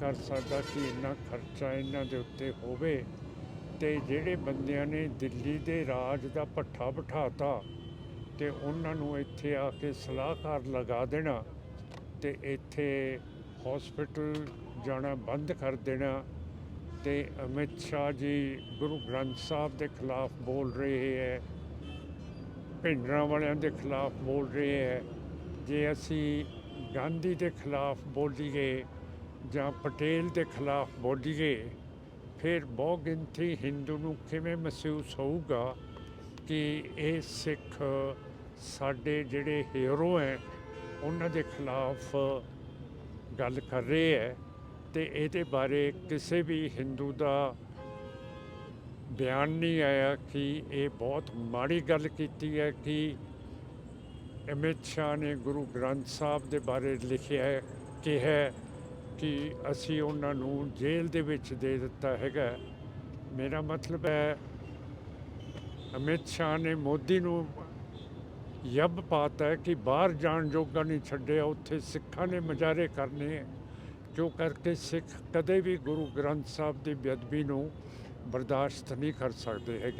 ਕਰ ਸਕਦਾ ਕਿ ਇੰਨਾ ਖਰਚਾ ਇਹਨਾਂ ਦੇ ਉੱਤੇ ਹੋਵੇ ਤੇ ਜਿਹੜੇ ਬੰਦਿਆਂ ਨੇ ਦਿੱਲੀ ਦੇ ਰਾਜ ਦਾ ਪੱਠਾ ਬਿਠਾਤਾ ਤੇ ਉਹਨਾਂ ਨੂੰ ਇੱਥੇ ਆ ਕੇ ਸਲਾਹਕਾਰ ਲਗਾ ਦੇਣਾ ਤੇ ਇੱਥੇ ਹਸਪੀਟਲ ਜਾਣਾ ਬੰਦ ਕਰ ਦੇਣਾ ਤੇ ਅਮਿਤ ਸ਼ਾਹ ਜੀ ਗੁਰੂ ਗ੍ਰੰਥ ਸਾਹਿਬ ਦੇ ਖਿਲਾਫ ਬੋਲ ਰਹੇ ਹੈ, ਭਿੰਡਰਾਂ ਵਾਲਿਆਂ ਦੇ ਖਿਲਾਫ ਬੋਲ ਰਹੇ ਹੈ। ਜੇ ਅਸੀਂ ਗਾਂਧੀ ਦੇ ਖਿਲਾਫ ਬੋਲੀਏ ਜਾਂ ਪਟੇਲ ਦੇ ਖਿਲਾਫ ਬੋਲੀਏ, ਫਿਰ ਬਹੁ ਗਿਣਤੀ ਹਿੰਦੂ ਨੂੰ ਕਿਵੇਂ ਮਹਿਸੂਸ ਹੋਊਗਾ ਕਿ ਇਹ ਸਿੱਖ ਸਾਡੇ ਜਿਹੜੇ ਹੀਰੋ ਹੈ, ਉਹਨਾਂ ਦੇ ਖਿਲਾਫ ਗੱਲ ਕਰ ਰਹੇ ਹੈ ਤੇ ਇਹਦੇ ਬਾਰੇ ਕਿਸੇ ਵੀ ਹਿੰਦੂ ਦਾ ਬਿਆਨ ਨਹੀਂ ਆਇਆ ਕਿ ਇਹ ਬਹੁਤ ਮਾੜੀ ਗੱਲ ਕੀਤੀ ਹੈ ਕਿ ਅਮਿਤ ਸ਼ਾਹ ਨੇ ਗੁਰੂ ਗ੍ਰੰਥ ਸਾਹਿਬ ਦੇ ਬਾਰੇ ਲਿਖਿਆ ਹੈ ਕਿ ਹੈ। ਕਿ ਅਸੀਂ ਉਹਨਾਂ ਨੂੰ ਜੇਲ੍ਹ ਦੇ ਵਿੱਚ ਦੇ ਦਿੱਤਾ ਹੈਗਾ। ਮੇਰਾ ਮਤਲਬ ਹੈ, ਅਮਿਤ ਸ਼ਾਹ ਨੇ ਮੋਦੀ ਨੂੰ ਯੱਬ ਪਾਤਾ ਕਿ ਬਾਹਰ ਜਾਣ ਜੋਗਾ ਨਹੀਂ ਛੱਡਿਆ, ਉੱਥੇ ਸਿੱਖਾਂ ਨੇ ਮਜਾਰੇ ਕਰਨੇ ਜੋ ਕਰਕੇ ਸਿੱਖ ਕਦੇ ਵੀ ਗੁਰੂ ਗ੍ਰੰਥ ਸਾਹਿਬ ਦੀ ਬੇਅਦਬੀ ਨੂੰ ਬਰਦਾਸ਼ਤ ਨਹੀਂ ਕਰ ਸਕਦੇ ਹੈਗੇ।